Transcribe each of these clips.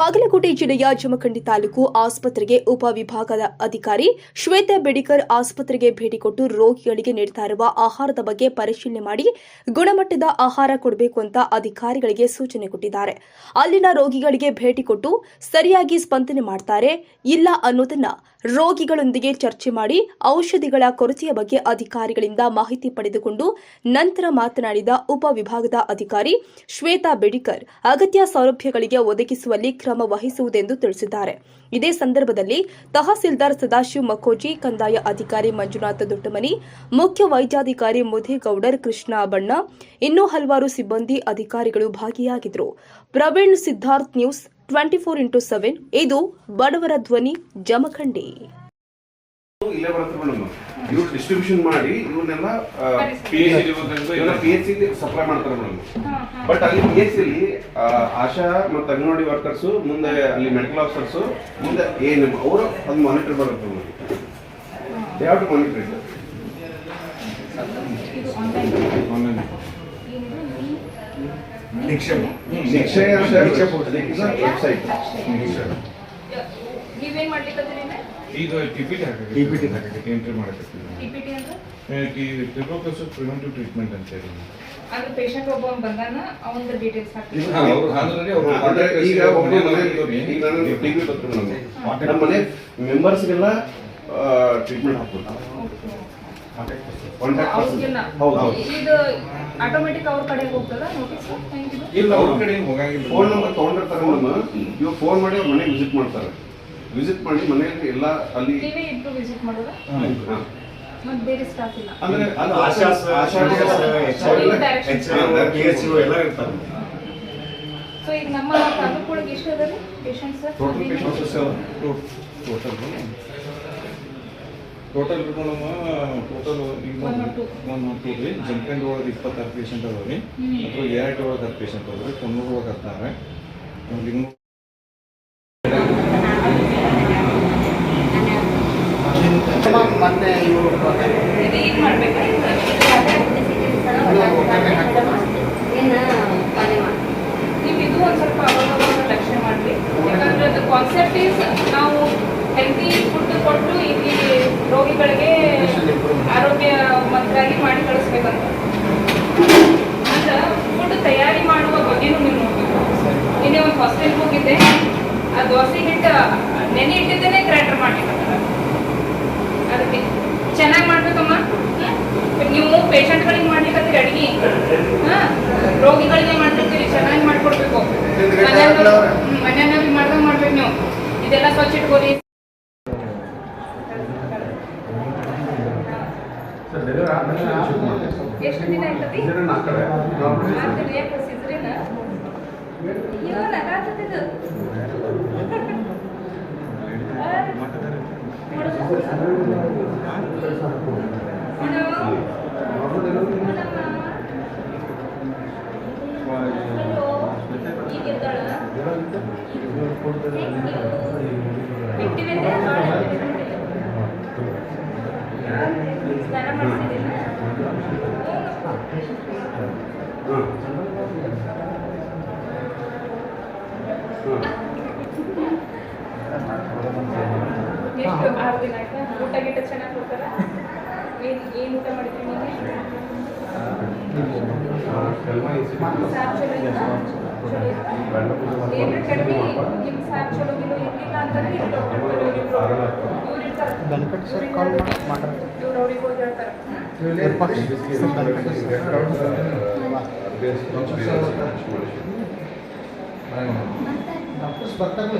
ಬಾಗಲಕೋಟೆ ಜಿಲ್ಲೆಯ ಜಮಖಂಡಿ ತಾಲೂಕು ಆಸ್ಪತ್ರೆಗೆ ಉಪವಿಭಾಗದ ಅಧಿಕಾರಿ ಶ್ವೇತಾ ಬೆಡಿಕರ್ ಆಸ್ಪತ್ರೆಗೆ ಭೇಟಿ ಕೊಟ್ಟು ರೋಗಿಗಳಿಗೆ ನೀಡ್ತಾ ಇರುವ ಆಹಾರದ ಬಗ್ಗೆ ಪರಿಶೀಲನೆ ಮಾಡಿ ಗುಣಮಟ್ಟದ ಆಹಾರ ಕೊಡಬೇಕು ಅಂತ ಅಧಿಕಾರಿಗಳಿಗೆ ಸೂಚನೆ ಕೊಟ್ಟಿದ್ದಾರೆ. ಅಲ್ಲಿನ ರೋಗಿಗಳಿಗೆ ಭೇಟಿ ಕೊಟ್ಟು ಸರಿಯಾಗಿ ಸ್ಪಂದನೆ ಮಾಡ್ತಾರೆ. ಇಲ್ಲ ಅನ್ನೋದನ್ನ ರೋಗಿಗಳೊಂದಿಗೆ ಚರ್ಚೆ ಮಾಡಿ ಔಷಧಿಗಳ ಕೊರತೆಯ ಬಗ್ಗೆ ಅಧಿಕಾರಿಗಳಿಂದ ಮಾಹಿತಿ ಪಡೆದುಕೊಂಡು ನಂತರ ಮಾತನಾಡಿದ ಉಪವಿಭಾಗದ ಅಧಿಕಾರಿ ಶ್ವೇತಾ ಬೆಡಿಕರ್ ಅಗತ್ಯ ಸೌಲಭ್ಯಗಳಿಗೆ ಒದಗಿಸುವಲ್ಲಿ ಕ್ರಮ ವಹಿಸುವುದೆಂದು ತಿಳಿಸಿದ್ದಾರೆ. ಇದೇ ಸಂದರ್ಭದಲ್ಲಿ ತಹಸೀಲ್ದಾರ್ ಸದಾಶಿವ್ ಮಕೋಜಿ ಕಂದಾಯ ಅಧಿಕಾರಿ ಮಂಜುನಾಥ ದೊಡ್ಡಮನಿ, ಮುಖ್ಯ ವೈದ್ಯಾಧಿಕಾರಿ ಮುದೇಗೌಡರ್ ಕೃಷ್ಣ ಬಣ್ಣ, ಇನ್ನೂ ಹಲವಾರು ಸಿಬ್ಬಂದಿ ಅಧಿಕಾರಿಗಳು ಭಾಗಿಯಾಗಿದ್ದರು. Praveen Siddharth news twenty four into seven, ಇದು ಬಡವರ ಧ್ವನಿ, ಜಮಖಂಡಿ. ಇಲ್ಲೇ ಬರುತ್ತೆ ಮೇಡಮ್. ಇವ್ರು ಡಿಸ್ಟ್ರಿಬ್ಯೂಷನ್ ಮಾಡಿ ಇವ್ರನ್ನೆಲ್ಲ ಪಿ ಎಚ್ ಸಿ ಸಪ್ಲೈ ಮಾಡ್ತಾರೆ ಮೇಡಮ್. ಬಟ್ ಅಲ್ಲಿ ಪಿ ಎಚ್ ಸಿಲಿ ಆಶಾ ಮತ್ತು ಅಂಗನವಾಡಿ ವರ್ಕರ್ಸು ಮುಂದೆ ಅಲ್ಲಿ ಮೆಡಿಕಲ್ ಆಫೀಸರ್ಸು ಮುಂದೆ ಏನು ಅವರು ಅದು ಮಾನಿಟರ್ ಬರುತ್ತೆ madam. They have to monitor it ಶಿಕ್ಷೆ ವೆಬ್ಸೈಟ್ ನೀವೇನ್ ಮಾಡ್ಲಿಕ್ಕತ್ತೀರಿ ಈಗ ಟಿಪಿಟಿ ಹಾಕಿ ಟಿಪಿಟಿ ಹಾಕಿ ಎಂಟ್ರಿ ಅಂದ್ರೆ? ಟ್ರಿಪೋಕಸ್ ಪ್ರಿವೆಂಟಿವ್ ಟ್ರೀಟ್ಮೆಂಟ್ ಅಂತ ಹೇಳಿ. ಅದು ಪೇಷಂಟ್ ಒಬ್ಬ ಬಂದಾನ ಅವನ ಡೀಟೇಲ್ಸ್ ಹಾಕ್ತೀವಿ ಹಾ, ಅವ್ರು ಆಲ್ರೆಡಿ ಅವ್ರು ಅಂದ್ರೆ ಈಗ ಒಬ್ಬ ನಮ್ಮ ಮನೆ ಮೆಂಬರ್ಸ್ಗೆಲ್ಲ ಟ್ರೀಟ್ಮೆಂಟ್ ಇದು ಆಟೋಮೆಟಿಕ್ ಅವ್ರ ಕಡೆ ಹೋಗ್ತದ ನೋಟಿಸ್ ಹೆಂಗಿದು ಇಲ್ಲ ಅವ್ರ ಕಡೆ ಹೋಗಂಗಿಲ್ಲ. ಫೋನ್ ನಂಬರ್ ತಗೊಂಡಿರ್ತಾರೆ ಮೇಡಮ್ ಇವಾಗ ಫೋನ್ ಮಾಡಿ ಅವ್ರ ಮನೆಗೆ ವಿಸಿಟ್ ಮಾಡ್ತಾರೆ. ವಿಸಿಟ್ ಮಾಡಿ ಮನೆಯಲ್ಲಿ ಎಲ್ಲ ಅಲ್ಲಿ ನೀವೇ ವಿಸಿಟ್ ಮಾಡೋದಾ ಮತ್ತೆ ಮತ್ ಬೇರೆ ಸ್ಟಾಫ್ ಇಲ್ಲ. ಅಂದ್ರೆ ಅದು ಆಶಾ ಆಶಾ ಎಲ್ಲ ಇರ್ತಾರೆ. ಸೊ ಈಗ ನಮ್ಮ ತಾಲೂಕು ಒಳಗೆ ಎಷ್ಟು? ಅದ ರೀ patients total patients total total ನಮ್ಮ ಟೋಟಲ್ ಈಗ ಟೂ ರೀ. ಜಂಕಂಡ್ ಒಳಗೆ ಇಪ್ಪತ್ತಾರು ಪೇಷಂಟ್ ಅದಾವ ರೀ. ಅಥವಾ ಎರಡು ಒಳಗೆ ಹತ್ತು ಪೇಷಂಟ್ ಅದಾವ ರೀ. ಒಳಗೆ ಹದಿನಾರು. ಲಿಂಗ ಮೊನ್ನೆ ಇವರು ನೀವು ಇದು ಒಂದು ಸ್ವಲ್ಪ ಅವಾಗ ರಕ್ಷಣೆ ಮಾಡಿ ಯಾಕಂದ್ರೆ ಅದು ಕಾನ್ಸೆಪ್ಟ್ ಈಸ್ ನಾವು ಹೆಲ್ತಿ ಫುಡ್ ಕೊಟ್ಟು ಇಲ್ಲಿ ರೋಗಿಗಳಿಗೆ ಆರೋಗ್ಯ ಮಂತ್ರಾಗಿ ಮಾಡಿ ಕಳಿಸ್ಬೇಕಂತ. ಅಂದ್ರೆ ಫುಡ್ ತಯಾರಿ ಮಾಡುವ ಬಗ್ಗೆನೂ ನೀವು ನೋಡ್ಬೇಕು. ನಿನ್ನೆ ಒಂದು ಹಾಸ್ಟೆಲ್ಗೆ ಹೋಗಿದ್ದೆ. ಆ ದೋಸೆ ಹಿಟ್ಟು ನೆನೆ ಇಟ್ಟಿದ್ದೇನೆ ಗ್ರೈಂಡರ್ ಮಾಡ್ಲಿಕ್ಕೆ ಚೆನ್ನಾಗಿ ಮಾಡ್ಬೇಕಮ್ಮ? ನೀವು ಪೇಷಂಟ್ಗಳಿಗೆ ಮಾಡ್ಲಿಕ್ಕೆ ಅಡಿಗೆ. ಹಾ? ರೋಗಿಗಳಿಗೆ ಮಾಡ್ತಿರ್ತೀರಿ ಚೆನ್ನಾಗಿ ಮಾಡ್ಕೊಡ್ಬೇಕು. ಮನೆಯಲ್ಲಿ ಮಾಡ್ದಂಗೆ ಮಾಡ್ಬೇಕು ನೀವು. ಇದೆಲ್ಲ ಸ್ವಚ್ಛ ಇಟ್ಕೋರಿ ಎಷ್ಟು ದಿನ ಆಯ್ತದಿ? ಅಯ್ಯೋ ನಗಾತದಿದು ಸ್ನಾನ ಮಾಡಿಸಿದ್ದೀನ ಎಷ್ಟು ಚೆನ್ನಾಗಿ ಕೊಡ್ತಾರ ಏನ್ ಏನ್ ಊಟ ಮಾಡಿದ್ರಿ ನೀವು ಸಾರ್ ಚಲೋ ಇತ್ತಾ? ಚಲೋ ಇತ್ತಾ? ಏನ್ರ ಕಡಿಮೆ ನಿಮ್ ಸಾರ್ ಚಲೋ ಗಿಲೋ ಇರ್ಲಿಲ್ಲ ಅಂತಂದ್ರೆ ಇಲ್ಲಿ ಡಾಕ್ಟರ್ ಕಡೆ ಇವ್ರು ಇವ್ರು ಇರ್ತಾರೆ. ಗಣಪತಿ ಸರ್ ಕಾಲ್ ಮಾಡಿ ಮಾತಾಡ್ತಾರೆ ಇವ್ರು ಅವ್ರಿಗೆ ಹೋಗಿ ಹೇಳ್ತಾರೆ ಡಾಕ್ಟರ್ಸ್ ಬರ್ತಾರೆ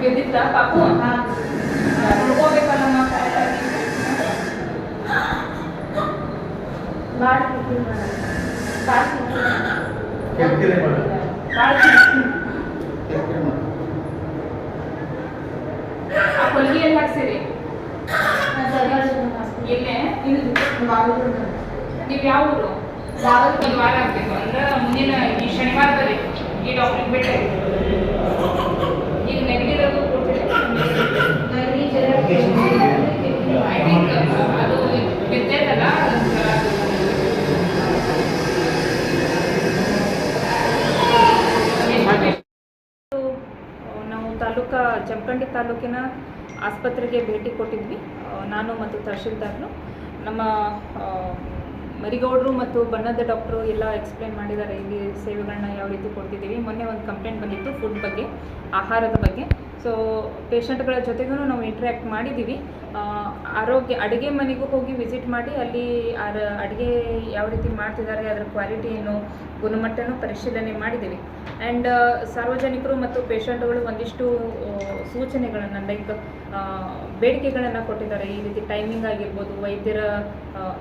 ಯಾಕೆ ಗೆದ್ದಿತ್ತ ಪಾಪು ಉಳ್ಕೋಬೇಕಲ್ಲ ಹೊಲಿಗೆ ಎಲ್ಲ ಹಾಕ್ಸಿರಿ ಎಲ್ಲೇ ನೀವು ಯಾವ ಊರು ಒಂದು ವಾರ ಆಗ್ಬೇಕು ಅಂದ್ರೆ ಮುಂದಿನ ಈ ಶನಿವಾರ ಬರೀ ಈ ಡಾಕ್ಟರ್ ಬಿಟ್ಟೆ ಈಗ ನೆಗಡಿ ಅದು ಐ ಥಿಂಕ್ ಅದು ಬಿದ್ದೈತಲ್ಲ ಒಂಥರ ಅದು ನಾವು ತಾಲೂಕಾ ಜಮಖಂಡಿ ತಾಲೂಕಿನ ಆಸ್ಪತ್ರೆಗೆ ಭೇಟಿ ಕೊಟ್ಟಿದ್ವಿ. ನಾನು ಮತ್ತು ತಹಶೀಲ್ದಾರ್ನು. ನಮ್ಮ ಮರಿಗೌಡರು ಮತ್ತು ಬಣ್ಣದ ಡಾಕ್ಟ್ರು ಎಲ್ಲ ಎಕ್ಸ್ಪ್ಲೇನ್ ಮಾಡಿದ್ದಾರೆ, ಇಲ್ಲಿ ಸೇವೆಗಳನ್ನ ಯಾವ ರೀತಿ ಕೊಡ್ತಿದ್ದೀವಿ. ಮೊನ್ನೆ ಒಂದು ಕಂಪ್ಲೇಂಟ್ ಬಂದಿತ್ತು, ಫುಡ್ ಬಗ್ಗೆ, ಆಹಾರದ ಬಗ್ಗೆ. ಸೊ ಪೇಷಂಟ್ಗಳ ಜೊತೆಗೂ ನಾವು ಇಂಟ್ರ್ಯಾಕ್ಟ್ ಮಾಡಿದ್ದೀವಿ ಆರೋಗ್ಯ, ಅಡುಗೆ ಮನೆಗೂ ಹೋಗಿ ವಿಸಿಟ್ ಮಾಡಿ, ಅಲ್ಲಿ ಅರ ಅಡುಗೆ ಯಾವ ರೀತಿ ಮಾಡ್ತಿದ್ದಾರೆ, ಅದರ ಕ್ವಾಲಿಟಿ ಏನು, ಗುಣಮಟ್ಟನೂ ಪರಿಶೀಲನೆ ಮಾಡಿದ್ದೀವಿ ಆ್ಯಂಡ್ ಸಾರ್ವಜನಿಕರು ಮತ್ತು ಪೇಷಂಟ್ಗಳು ಒಂದಿಷ್ಟು ಸೂಚನೆಗಳನ್ನು ಲೈಕ್ ಬೇಡಿಕೆಗಳನ್ನು ಕೊಟ್ಟಿದ್ದಾರೆ. ಈ ರೀತಿ ಟೈಮಿಂಗ್ ಆಗಿರ್ಬೋದು, ವೈದ್ಯರ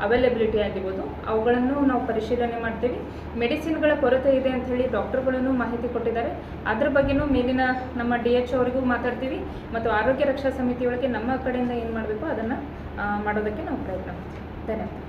ಅವೈಲೆಬಿಲಿಟಿ ಆಗಿರ್ಬೋದು, ಅವುಗಳನ್ನು ನಾವು ಪರಿಶೀಲನೆ ಮಾಡ್ತೀವಿ. ಮೆಡಿಸಿನ್ಗಳ ಕೊರತೆ ಇದೆ ಅಂತ ಹೇಳಿ ಡಾಕ್ಟರ್ಗಳನ್ನು ಮಾಹಿತಿ ಕೊಟ್ಟಿದ್ದಾರೆ. ಅದ್ರ ಬಗ್ಗೆನೂ ಮೇಲಿನ ನಮ್ಮ ಡಿ ಎಚ್ ಅವರಿಗೂ ಮಾತಾಡ್ತೀವಿ ಮತ್ತು ಆರೋಗ್ಯ ರಕ್ಷಾ ಸಮಿತಿಯೊಳಗೆ ನಮ್ಮ ಕಡೆಯಿಂದ ಏನು ಮಾಡಬೇಕು ಅದನ್ನು ಮಾಡೋದಕ್ಕೆ ನಾವು ಪ್ರಯತ್ನ ಮಾಡ್ತೀವಿ. ಧನ್ಯವಾದ.